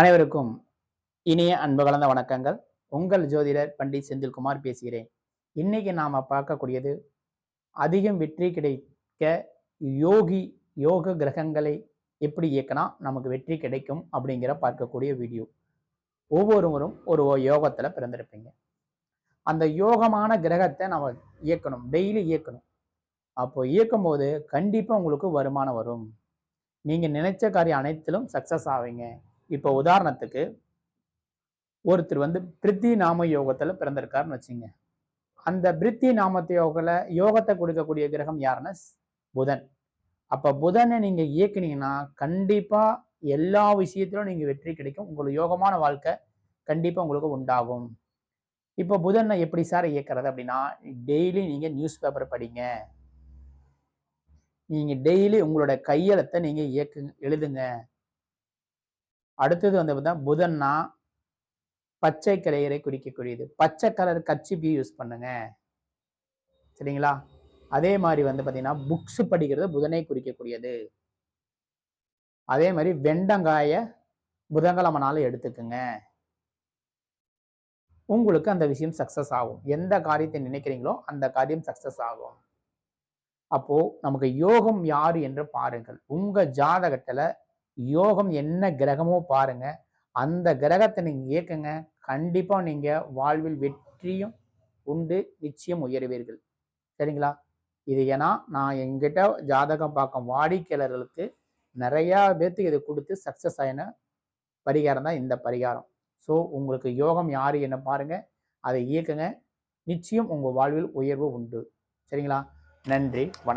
அனைவருக்கும் இனிய அன்பு கலந்த வணக்கங்கள். உங்கள் ஜோதிடர் பண்டிட் செந்தில்குமார் பேசுகிறேன். இன்னைக்கு நாம் பார்க்கக்கூடியது அதிகம் வெற்றி கிடைக்க யோகி யோக கிரகங்களை எப்படி இயக்கினா நமக்கு வெற்றி கிடைக்கும் அப்படிங்கிற பார்க்கக்கூடிய வீடியோ ஒவ்வொருவரும் ஒரு யோகத்தில் பிறந்திருப்பீங்க. அந்த யோகமான கிரகத்தை நம்ம இயக்கணும் டெய்லி இயக்கணும். அப்போ இயக்கும் போது கண்டிப்பாக உங்களுக்கு வருமானம் வரும். நீங்கள் நினைச்ச காரியம் அனைத்திலும் சக்சஸ் ஆவீங்க. இப்போ உதாரணத்துக்கு ஒருத்தர் வந்து பிரித்தி நாம யோகத்தில் பிறந்திருக்காருன்னு வச்சுங்க. அந்த பிரித்தி நாமத்த யோகத்தில் யோகத்தை கொடுக்கக்கூடிய கிரகம் யாருன்னா புதன். அப்போ புதனை நீங்கள் இயக்குனீங்கன்னா கண்டிப்பாக எல்லா விஷயத்திலும் நீங்கள் வெற்றி கிடைக்கும். உங்களுக்கு யோகமான வாழ்க்கை கண்டிப்பாக உங்களுக்கு உண்டாகும். இப்போ புதனை எப்படி சார் இயக்கிறது அப்படின்னா டெய்லி நீங்கள் நியூஸ் பேப்பர் படிங்க. நீங்கள் டெய்லி உங்களோட கையெழுத்தை நீங்கள் இயக்கு எழுதுங்க. அடுத்தது வந்து பார்த்தா புதன்னா பச்சை கலையரை குறிக்கக்கூடியது பச்சை கலர் கச்சிப்பி யூஸ் பண்ணுங்க. சரிங்களா? அதே மாதிரி வந்து பார்த்தீங்கன்னா புக்ஸ் படிக்கிறது புதனை குறிக்கக்கூடியது. அதே மாதிரி வெண்டங்காய புதன்கிழமை நாள் எடுத்துக்குங்க. உங்களுக்கு அந்த விஷயம் சக்சஸ் ஆகும். எந்த காரியத்தை நினைக்கிறீங்களோ அந்த காரியம் சக்சஸ் ஆகும். அப்போ நமக்கு யோகம் யாரு என்று பாருங்கள். உங்க ஜாதகத்துல யோகம் என்ன கிரகமோ பாருங்க. அந்த கிரகத்தை நீங்க இயக்குங்க. கண்டிப்பா நீங்க வாழ்வில் வெற்றியும் உண்டு நிச்சயம் உயர்வீர்கள். சரிங்களா? இது ஏன்னா நான் எங்கிட்ட ஜாதகம் பார்க்கும் வாடிக்கையாளர்களுக்கு நிறையா பேர்த்துக்கு இதை கொடுத்து சக்ஸஸ் ஆயின பரிகாரம் தான் இந்த பரிகாரம். ஸோ உங்களுக்கு யோகம் யார் என்ன பாருங்க. அதை இயக்குங்க. நிச்சயம் உங்கள் வாழ்வில் உயர்வு உண்டு. சரிங்களா? நன்றி. வணக்கம்.